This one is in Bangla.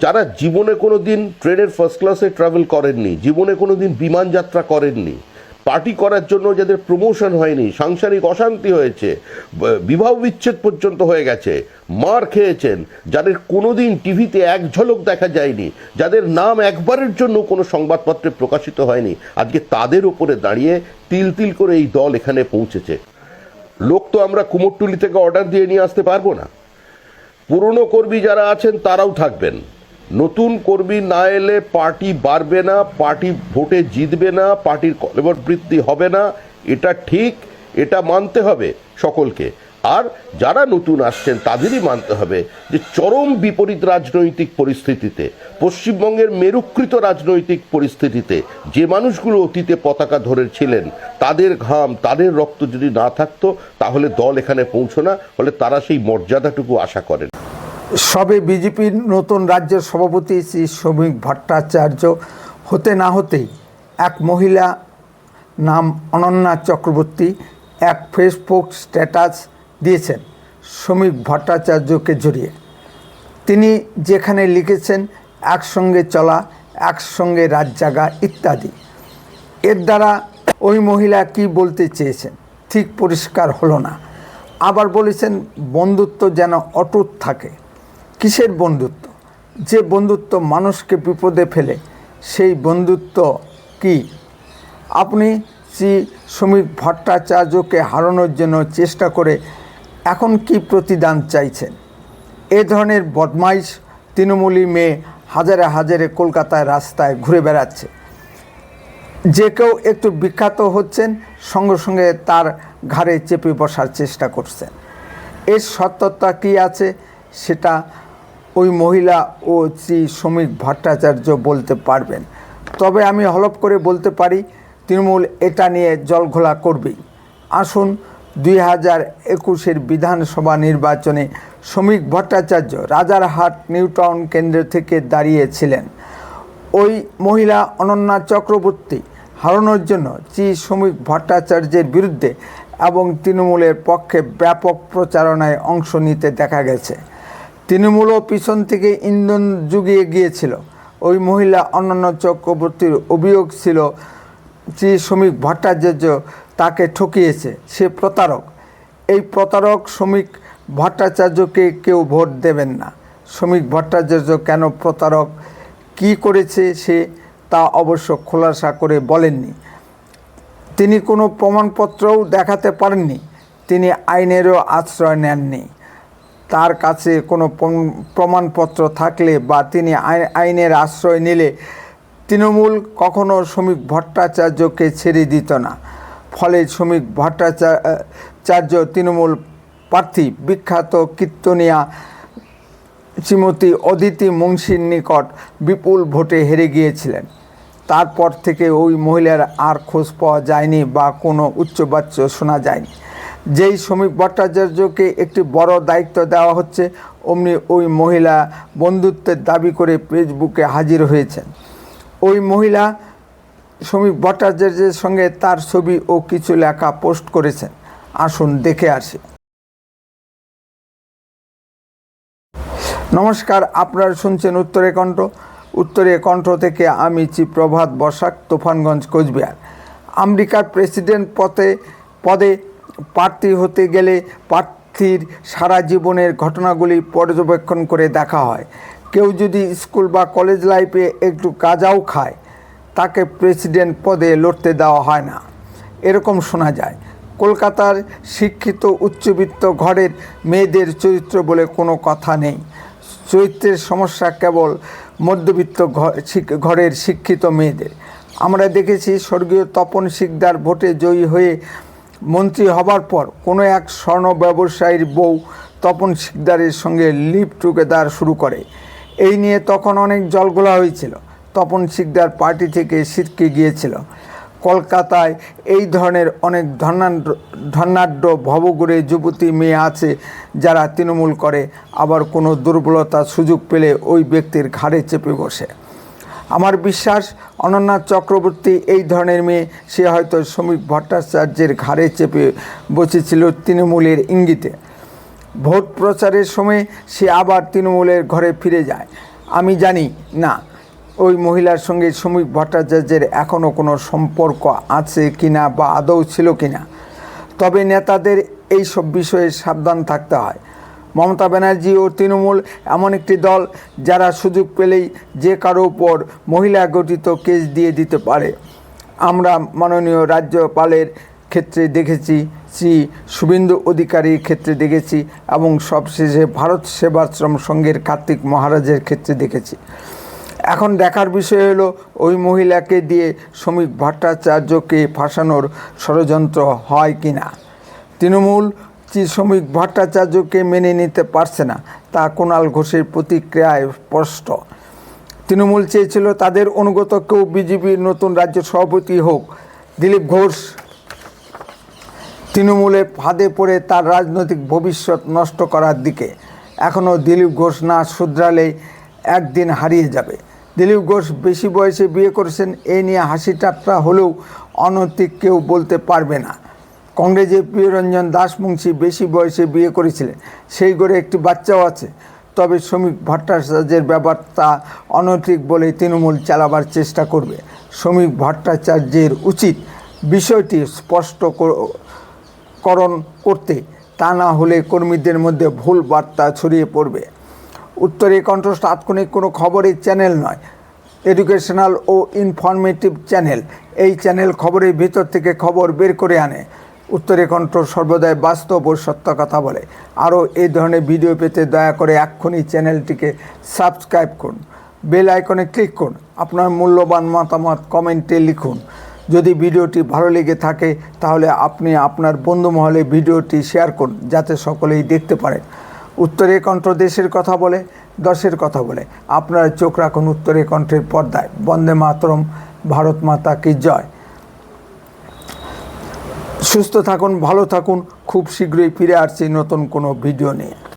যারা জীবনে কোনো দিন ট্রেনের ফার্স্ট ক্লাসে ট্রাভেল করেননি, জীবনে কোনো দিন বিমান যাত্রা করেননি পার্টি করার জন্য যাদের প্রমোশন হয়নি, সাংসারিক অশান্তি হয়েছে বিবাহ বিচ্ছেদ পর্যন্ত হয়ে গেছে, মার খেয়েছেন, যাদের কোনোদিন টিভিতে এক ঝলক দেখা যায়নি, যাদের নাম একবারের জন্য কোনো সংবাদপত্রে প্রকাশিত হয়নি, আজকে তাদের উপরে দাঁড়িয়ে তিল তিল করে এই দল এখানে পৌঁছেছে। লোক তো আমরা কুমোরটুলি থেকে অর্ডার দিয়ে নিয়ে আসতে পারব না। পুরনো কর্মী যারা আছেন তারাও থাকবেন। নতুন কর্মী না এলে পার্টি বাড়বে না, পার্টি ভোটে জিতবে না, পার্টির কলেবর বৃদ্ধি হবে না, এটা ঠিক, এটা মানতে হবে সকলকে। আর যারা নতুন আসছেন, তাদেরই মানতে হবে যে চরম বিপরীত রাজনৈতিক পরিস্থিতিতে, পশ্চিমবঙ্গের মেরুকৃত রাজনৈতিক পরিস্থিতিতে যে মানুষগুলো অতীতে পতাকা ধরেছিলেন, তাদের ঘাম, তাদের রক্ত যদি না থাকতো, তাহলে দল এখানে পৌঁছনা, ফলে তারা সেই মর্যাদাটুকু আশা করেন। সবে বিজেপির নতুন রাজ্য সভাপতি শ্রী শ্রমিক ভট্টাচার্য হতে না হতেই এক মহিলা নাম অনন্যা চক্রবর্তী এক ফেসবুক স্ট্যাটাস দিয়েছেন শ্রমিক ভট্টাচার্যকে জড়িয়ে। তিনি যেখানে লিখেছেন, একসঙ্গে চলা, একসঙ্গে রাত জাগা ইত্যাদি। এর দ্বারা ওই মহিলা কি বলতে চেয়েছেন ঠিক পরিষ্কার হলো না। আবার বলেছেন, বন্ধুত্ব যেন অটুট থাকে। কিসের বন্ধুত্ব? যে বন্ধুত্ব মানুষকে বিপদে ফেলে, সেই বন্ধুত্ব কি? আপনি শ্রী শ্রমিক ভট্টাচার্যকে হারানোর জন্য চেষ্টা করে এখন কি প্রতিদান চাইছেন? এ ধরনের বদমাইশ তৃণমূলী মেয়ে হাজারে হাজারে কলকাতায় রাস্তায় ঘুরে বেড়াচ্ছে। যে কেউ একটু বিখ্যাত হচ্ছেন, সঙ্গে সঙ্গে তার ঘাড়ে চেপে বসার চেষ্টা করছেন। এর সত্যতা কী আছে? সেটা ওই মহিলা ও শ্রী শ্রমিক ভট্টাচার্য বলতে পারবেন। তবে আমি হলপ করে বলতে পারি, তৃণমূল এটা নিয়ে জলঘোলা করবেই। আসুন দুই হাজার একুশের বিধানসভা নির্বাচনে শ্রমিক ভট্টাচার্য রাজারহাট নিউটাউন কেন্দ্র থেকে দাঁড়িয়েছিলেন। ওই মহিলা অনন্যা চক্রবর্তী হারানোর জন্য শ্রী শ্রমিক ভট্টাচার্যের বিরুদ্ধে এবং তৃণমূলের পক্ষে ব্যাপক প্রচারণায় অংশ নিতে দেখা গেছে। তৃণমূলও পিছন থেকে ইন্ধন জুগিয়ে গিয়েছিল। ওই মহিলা অন্যান্য চক্রবর্তীর অভিযোগ ছিল শ্রী শ্রমিক ভট্টাচার্য তাকে ঠকিয়েছে। সে প্রতারক। এই প্রতারক শ্রমিক ভট্টাচার্যকে কেউ ভোট দেবেন না। শ্রমিক ভট্টাচার্য কেন প্রতারক? কি করেছে সে তা অবশ্য খোলাসা করে বলেননি। তিনি কোনো প্রমাণপত্রও দেখাতে পারেননি। তিনি আইনেরও আশ্রয় নেননি। তার কাছে কোনো প্রমাণপত্র থাকলে বা তিনি আই- আইনের আশ্রয় নিলে তৃণমূল কখনো শ্রমিক ভট্টাচার্যকে ছেড়ে দিত না। ফলে শ্রমিক ভট্টাচার্য তৃণমূল প্রার্থী বিখ্যাত কীর্তনিয়া শ্রীমতী অদিতি মুন্সির নিকট বিপুল ভোটে হেরে গিয়েছিলেন। তারপর থেকে ওই মহিলার আর খোঁজ পাওয়া যায়নি বা কোনো উচ্চবাচ্য শোনা যায়নি। যেই শ্রমিক ভট্টাচার্যকে একটি বড় দায়িত্ব দেওয়া হচ্ছে, অমনি ওই মহিলা বন্ধুত্বের দাবি করে ফেসবুকে হাজির হয়েছেন। ওই মহিলা শ্রমিক ভট্টাচার্যের সঙ্গে তার ছবি ও কিছু লেখা পোস্ট করেছেন। আসুন দেখে আসি। নমস্কার, আপনারা শুনছেন উত্তরে কণ্ঠ। উত্তরে কণ্ঠ থেকে আমি চি প্রভাত বসাক, তুফানগঞ্জ কোচবিহার। আমেরিকার প্রেসিডেন্ট পদে পদে প্রার্থী হতে গেলে প্রার্থীর সারা জীবনের ঘটনাগুলি পর্যবেক্ষণ করে দেখা হয়। কেউ যদি স্কুল বা কলেজ লাইফে একটু কাজাও খায়, তাকে প্রেসিডেন্ট পদে লড়তে দেওয়া হয় না। এরকম শোনা যায়, কলকাতার শিক্ষিত উচ্চবিত্ত ঘরের মেয়েদের চরিত্র বলে কোনো কথা নেই। চরিত্রের সমস্যা কেবল মধ্যবিত্ত ঘরের শিক্ষিত মেয়েদের। আমরা দেখেছি স্বর্গীয় তপন শিকদার ভোটে জয়ী হয়ে মন্ত্রী হবার পর কোনো এক স্বর্ণ ব্যবসায়ীর বউ তপন শিকদারের সঙ্গে লিপ টুগেদার শুরু করে। এই নিয়ে তখন অনেক জলগোলা হয়েছিল। তপন শিকদার পার্টি থেকে সিটকে গিয়েছিল। কলকাতায় এই ধরনের অনেক ধর্নাঢ্য ধর্নাঢ্য ভবগুড়ে যুবতী মেয়ে আছে যারা তৃণমূল করে। আবার কোনো দুর্বলতার সুযোগ পেলে ওই ব্যক্তির ঘাড়ে চেপে বসে। আমার বিশ্বাস, অনন্যা চক্রবর্তী এই ধরনের মেয়ে, সে হয়তো শ্রমিক ভট্টাচার্যের ঘাড়ে চেপে বসেছিল তৃণমূলের ইঙ্গিতে। ভোট প্রচারের সময় সে আবার তৃণমূলের ঘরে ফিরে যায়। আমি জানি, না, ওই মহিলার সঙ্গে শ্রমিক ভট্টাচার্যের এখনও কোনো সম্পর্ক আছে কিনা বা আদৌ ছিল কিনা। তবে নেতাদের এই সব বিষয়ে সাবধান থাকতে হয়। মমতা ব্যানার্জি ও তৃণমূল এমন একটি দল যারা সুযোগ পেলেই যে কারও উপর মহিলা গঠিত কেস দিয়ে দিতে পারে। আমরা মাননীয় রাজ্যপালের ক্ষেত্রে দেখেছি, শ্রী শুভেন্দু অধিকারীর ক্ষেত্রে দেখেছি এবং সবশেষে ভারত সেবাশ্রম সংঘের কার্তিক মহারাজের ক্ষেত্রে দেখেছি। এখন দেখার বিষয় হলো, ওই মহিলাকে দিয়ে শ্রমিক ভট্টাচার্যকে ফাঁসানোর ষড়যন্ত্র হয় কি না তৃণমূল যে শ্রমিক ভট্টাচার্যকে মেনে নিতে পারছে না। তা কুণাল ঘোষের প্রতিক্রিয়ায় স্পষ্ট। তৃণমূল চেয়েছিল তাদের অনুগত কেউ বিজেপির নতুন রাজ্য সভাপতি হোক। দিলীপ ঘোষ তৃণমূলে ফাঁদে পড়ে তার রাজনৈতিক ভবিষ্যৎ নষ্ট করার দিকে। এখনও দিলীপ ঘোষ না শুধরালে একদিন হারিয়ে যাবে। দিলীপ ঘোষ বেশি বয়সে বিয়ে করেছেন, এ নিয়ে হাসি ঠাট্টা হলেও অনৈতিক কেউ বলতে পারবে না। কংগ্রেসের প্রিয়রঞ্জন দাস মুন্সি বেশি বয়সে বিয়ে করেছিলেন, সেই ঘরে একটি বাচ্চাও আছে। তবে শ্রমিক ভট্টাচার্যের ব্যাপারটা অনৈতিক বলে তৃণমূল চালাবার চেষ্টা করবে। শ্রমিক ভট্টাচার্যের উচিত বিষয়টি স্পষ্ট কর- করণ করতে, তা না হলে কর্মীদের মধ্যে ভুল বার্তা ছড়িয়ে পড়বে। উত্তরে কণ্ঠ তাৎক্ষণিক কোনো খবরের চ্যানেল নয়, এডুকেশনাল ও ইনফরমেটিভ চ্যানেল। এই চ্যানেল খবরের ভিতর থেকে খবর বের করে আনে। উত্তরে কণ্ঠ সর্বদাই বাস্তব ও সত্য কথা বলে। আরও এই ধরনের ভিডিও পেতে দয়া করে এক্ষুনি চ্যানেলটিকে সাবস্ক্রাইব করুন। বেল আইকনে ক্লিক করুন। আপনার মূল্যবান মতামত কমেন্টে লিখুন। যদি ভিডিওটি ভালো লেগে থাকে, তাহলে আপনি আপনার বন্ধু মহলে ভিডিওটি শেয়ার করুন, যাতে সকলেই দেখতে পারেন উত্তরে কণ্ঠ দেশের কথা বলে, দশের কথা বলে। আপনার চোখ রাখুন উত্তরে কণ্ঠের পর্দায়। বন্দে মাতরম, ভারত মাতা কি জয়? সুস্থ থাকুন ভালো থাকুন। খুব শীঘ্রই ফিরে আসছি নতুন কোনো ভিডিও নিয়ে।